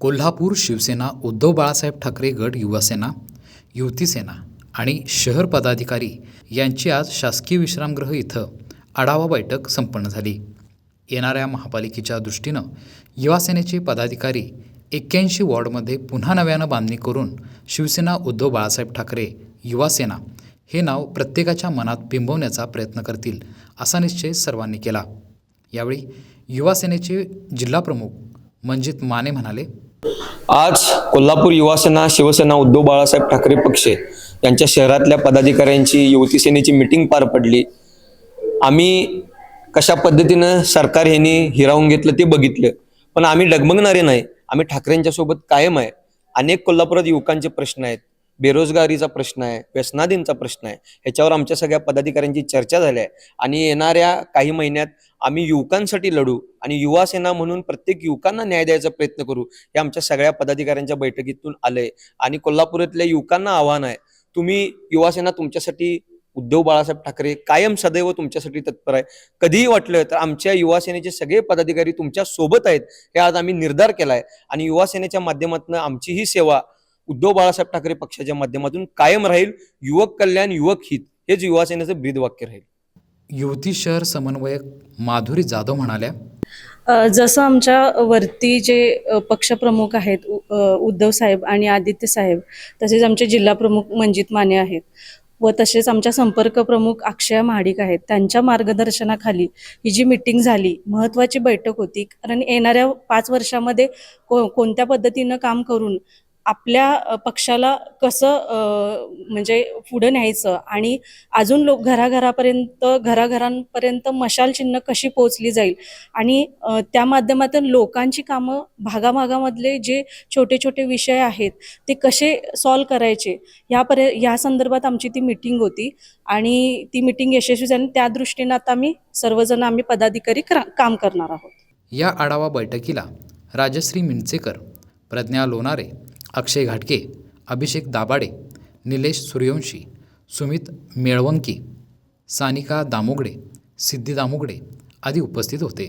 कोल्हापूर शिवसेना उद्धव बाळासाहेब ठाकरे गट युवासेना युवती सेना आणि शहर पदाधिकारी यांची आज शासकीय विश्रामगृह इथं आढावा बैठक संपन्न झाली. येणाऱ्या महापालिकेच्या दृष्टीनं युवासेनेचे पदाधिकारी एक्क्याऐंशी वॉर्डमध्ये पुन्हा नव्यानं बांधणी करून शिवसेना उद्धव बाळासाहेब ठाकरे युवासेना हे नाव प्रत्येकाच्या मनात बिंबवण्याचा प्रयत्न करतील असा निश्चय सर्वांनी केला. यावेळी युवासेनेचे जिल्हाप्रमुख मंजित माने म्हणाले आज कोल्हापूर युवासेना शिवसेना उद्धव बाळासाहेब ठाकरे पक्ष यांच्या शहरातल्या पदाधिकाऱ्यांची युवती सेनेची मिटिंग पार पडली. आम्ही कशा पद्धतीनं सरकार ह्यांनी हिरावून घेतलं ते बघितलं. पण आम्ही डगमगणारे नाही. आम्ही ठाकरेंच्या सोबत कायम आहे. अनेक कोल्हापुरात युवकांचे प्रश्न आहेत. बेरोजगारीचा प्रश्न आहे व्यसनादींचा प्रश्न आहे ह्याच्यावर आमच्या सगळ्या पदाधिकाऱ्यांची चर्चा झाली आहे. आणि येणाऱ्या काही महिन्यात आम्ही युवकांसाठी लढू आणि युवा सेना म्हणून प्रत्येक युवकांना न्याय द्यायचा प्रयत्न करू हे आमच्या सगळ्या पदाधिकाऱ्यांच्या बैठकीतून आलंय. आणि कोल्हापुरातल्या युवकांना आव्हान आहे तुम्ही युवासेना तुमच्यासाठी उद्धव बाळासाहेब ठाकरे कायम सदैव तुमच्यासाठी तत्पर आहे. कधीही वाटलं तर आमच्या युवासेनेचे सगळे पदाधिकारी तुमच्यासोबत आहेत हे आज आम्ही निर्धार केला आहे आणि युवासेनेच्या माध्यमातून आमची ही सेवा उद्धव बाळासाहेब ठाकरे पक्षाच्या माध्यमातून कायम राहील युवक कल्याण युवक हित हेच युवा सेनेचं ब्रीद वाक्य राहील. युवती शहर समन्वयक माधुरी जाधव म्हणाल्या जसं आमच्या वरती जे पक्षप्रमुख आहेत उद्धव साहेब आणि आदित्य साहेब तसेच आमचे जिल्हा प्रमुख मंजित माने आहेत व तसेच आमच्या संपर्क प्रमुख अक्षय महाडिक आहेत. त्यांच्या मार्गदर्शनाखाली ही जी मिटिंग झाली महत्त्वाची बैठक होती. कारण येणाऱ्या पाच वर्षामध्ये को कोणत्या पद्धतीनं काम करून आपल्या पक्षाला कसं म्हणजे पुढं न्यायचं आणि अजून लोक घराघरापर्यंत घराघरांपर्यंत मशाल चिन्ह कशी पोहोचली जाईल आणि त्या माध्यमातून लोकांची कामं भागाभागामधले जे छोटे छोटे विषय आहेत ते कसे सॉल्व करायचे यापर्य या संदर्भात आमची ती मिटिंग होती आणि ती मिटिंग यशस्वी झाली त्या दृष्टीनं आता आम्ही सर्वजण आम्ही पदाधिकारी काम करणार आहोत. या आढावा बैठकीला राजश्री मिंचेकर प्रज्ञा लोणारे अक्षय घाटके अभिषेक दाभाडे निलेश सूर्यवंशी सुमित मेळवंकी सानिका दामोगडे सिद्धी दामोगडे आदी उपस्थित होते.